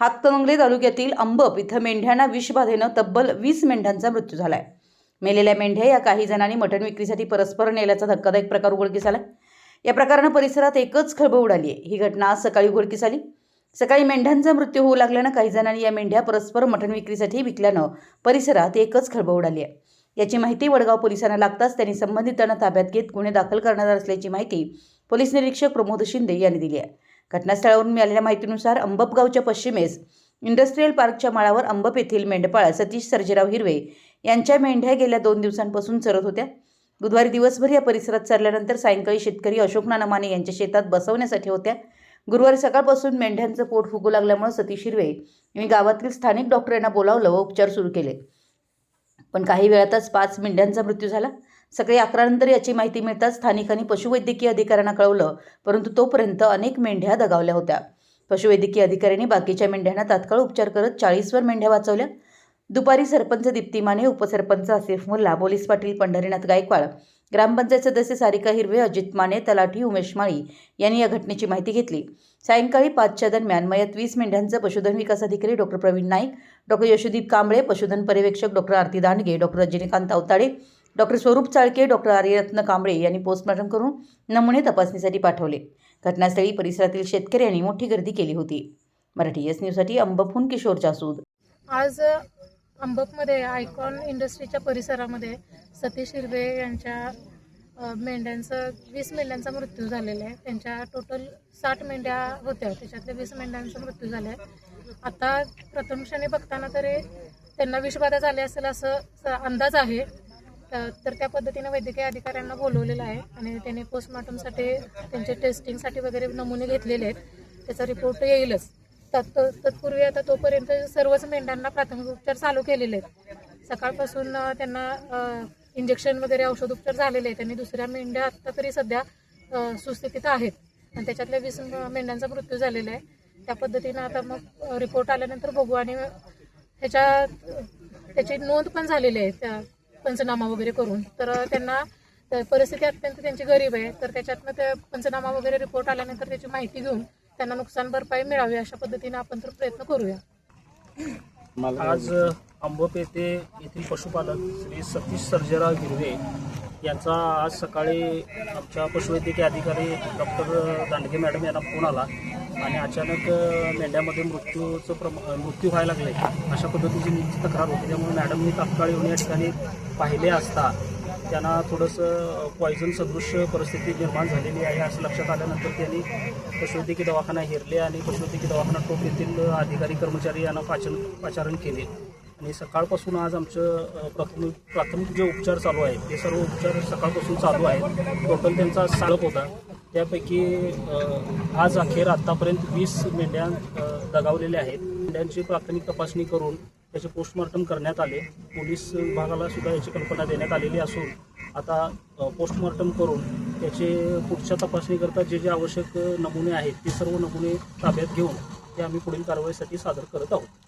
हातकणंगले तालुक्यातील अंबप इथं मेंढ्यांना विषबाधेनं तब्बल वीस मेंढ्यांचा मृत्यू झाला आहे मेलेल्या मेंढ्या या काही जणांनी मटण विक्रीसाठी परस्पर नेल्याचा धक्कादायक प्रकार उघडकीस आला या प्रकारानं परिसरात एकच खळबळ उडाली आहे. ही घटना आज सकाळी उघडकीस आली. सकाळी मेंढ्यांचा मृत्यू होऊ लागल्यानं काही जणांनी या मेंढ्या परस्पर मटण विक्रीसाठी विकल्यानं परिसरात एकच खळबळ उडाली आहे. याची माहिती वडगाव पोलिसांना लागताच त्यांनी संबंधितांना ताब्यात घेत गुन्हे दाखल करणार असल्याची माहिती पोलीस निरीक्षक प्रमोद शिंदे यांनी दिली आहे. घटनास्थळावरून मिळालेल्या माहितीनुसार अंबप गावच्या पश्चिमेस इंडस्ट्रीयल पार्कच्या माळावर अंबप येथील मेंढपाळ सतीश सर्जेराव हिरवे यांच्या मेंढ्या गेल्या दोन दिवसांपासून चरत होत्या. बुधवारी दिवसभर या परिसरात चरल्यानंतर सायंकाळी शेतकरी अशोक नाना माने यांच्या शेतात बसवण्यासाठी होत्या. गुरुवारी सकाळपासून मेंढ्यांचं पोट फुगू लागल्यामुळे सतीश हिरवे यांनी गावातील स्थानिक डॉक्टरांना बोलावलं व उपचार सुरू केले. पण काही वेळातच पाच मेंढ्यांचा मृत्यू झाला. सकाळी अकरानंतर याची माहिती मिळताच स्थानिकांनी पशुवैद्यकीय अधिकाऱ्यांना कळवलं परंतु तोपर्यंत अनेक मेंढ्या दगावल्या होत्या. पशुवैद्यकीय अधिकाऱ्यांनी बाकीच्या मेंढ्यांना तात्काळ उपचार करत चाळीसवर मेंढ्या वाचवल्या. दुपारी सरपंच दीप्ती माने उपसरपंच आसिफ मुल्ला पोलीस पाटील पंढरीनाथ गायकवाड ग्रामपंचायत सदस्य सारिका हिरवे अजित माने तलाठी उमेश माळी यांनी या घटनेची माहिती घेतली. सायंकाळी पाचच्या दरम्यान मयत वीस मेंढ्यांचं पशुधन विकास अधिकारी डॉक्टर प्रवीण नाईक डॉक्टर यशोदीप कांबळे पशुधन पर्यवेक्षक doctor Aarti Dandge doctor Rajinikant Avtade doctor Swaroop Chalke doctor आर्यरत्न Kamble यांनी पोस्टमॉर्टम करून नमुने तपासणीसाठी पाठवले. घटनास्थळी परिसरातील शेतकऱ्यांनी मोठी गर्दी केली होती. मराठी एस न्यूजसाठी अंबफून किशोर जासूद. आज अंबकमध्ये आयकॉन इंडस्ट्रीच्या परिसरामध्ये सतीश हिरवे यांच्या मेंढ्यांचं वीस मेंढ्यांचा मृत्यू झालेला आहे. त्यांच्या टोटल साठ मेंढ्या होत्या. त्याच्यातल्या वीस मेंढ्यांचा मृत्यू झाला आहे आता प्रथम क्षणी बघताना तरी त्यांना विषबाधा झाली असेल असं अंदाज आहे. तर त्या पद्धतीने वैद्यकीय अधिकाऱ्यांना बोलवलेलं आहे आणि त्यांनी पोस्टमॉर्टमसाठी त्यांचे टेस्टिंगसाठी वगैरे नमुने घेतलेले आहेत. त्याचा रिपोर्ट येईलच. तत् तत्पूर्वी आता तोपर्यंत सर्वच मेंढ्यांना प्राथमिक उपचार चालू केलेले आहेत. सकाळपासून त्यांना इंजेक्शन वगैरे औषधोपचार झालेले आहेत त्यांनी दुसऱ्या मेंढ्या आत्ता तरी सध्या सुस्थितीत आहेत. आणि त्याच्यातल्या वीस मेंढ्यांचा मृत्यू झालेला आहे. त्या पद्धतीनं आता मग रिपोर्ट आल्यानंतर बघू आणि ह्याच्या त्याची नोंद पण झालेली आहे. त्या पंचनामा वगैरे करून. तर त्यांना परिस्थिती अत्यंत त्यांची गरीब आहे. तर त्याच्यातनं ते पंचनामा वगैरे रिपोर्ट आल्यानंतर त्याची माहिती घेऊन त्यांना नुकसान भरपाई मिळावी अशा पद्धतीने आपण तर प्रयत्न करूया. आज अंबप येथे येथील पशुपालक श्री सतीश सर्जेराव हिरवे यांचा आज सकाळी आमच्या पशुवैद्यकीय अधिकारी डॉक्टर दांडगे मॅडम यांना फोन आला. आणि अचानक मेंढ्यामध्ये मृत्यूचं प्रमा मृत्यू व्हायला लागले. अशा पद्धतीची निश्चित तक्रार होती. त्यामुळे मॅडमनी तात्काळ येऊन या ठिकाणी पाहिले असता त्यांना थोडंसं पॉयझन सदृश परिस्थिती निर्माण झालेली आहे असं लक्षात आल्यानंतर त्यांनी पशुवैद्यकीय दवाखाना हेरले आणि पशुवैद्यकीय दवाखाना टोप येथील अधिकारी कर्मचारी यांना पाचन पाचारण केले. आणि सकाळपासून आज आमचं प्राथमिक प्राथमिक जे उपचार चालू आहेत ते सर्व उपचार सकाळपासून चालू आहेत. टोटल त्यांचा साळप होता. त्यापैकी आज अखेर आत्तापर्यंत वीस मेंढ्या दगावलेल्या आहेत. मेंढ्यांची प्राथमिक तपासणी करून त्याचे पोस्टमॉर्टम करण्यात आले. पोलीस विभागाला सुद्धा याची कल्पना देण्यात आलेली असून आता पोस्टमॉर्टम करून त्याचे पुढच्या तपासणीकरता जे जे आवश्यक नमुने आहेत ते सर्व नमुने ताब्यात घेऊन ते आम्ही पुढील कारवाईसाठी सादर करत आहोत.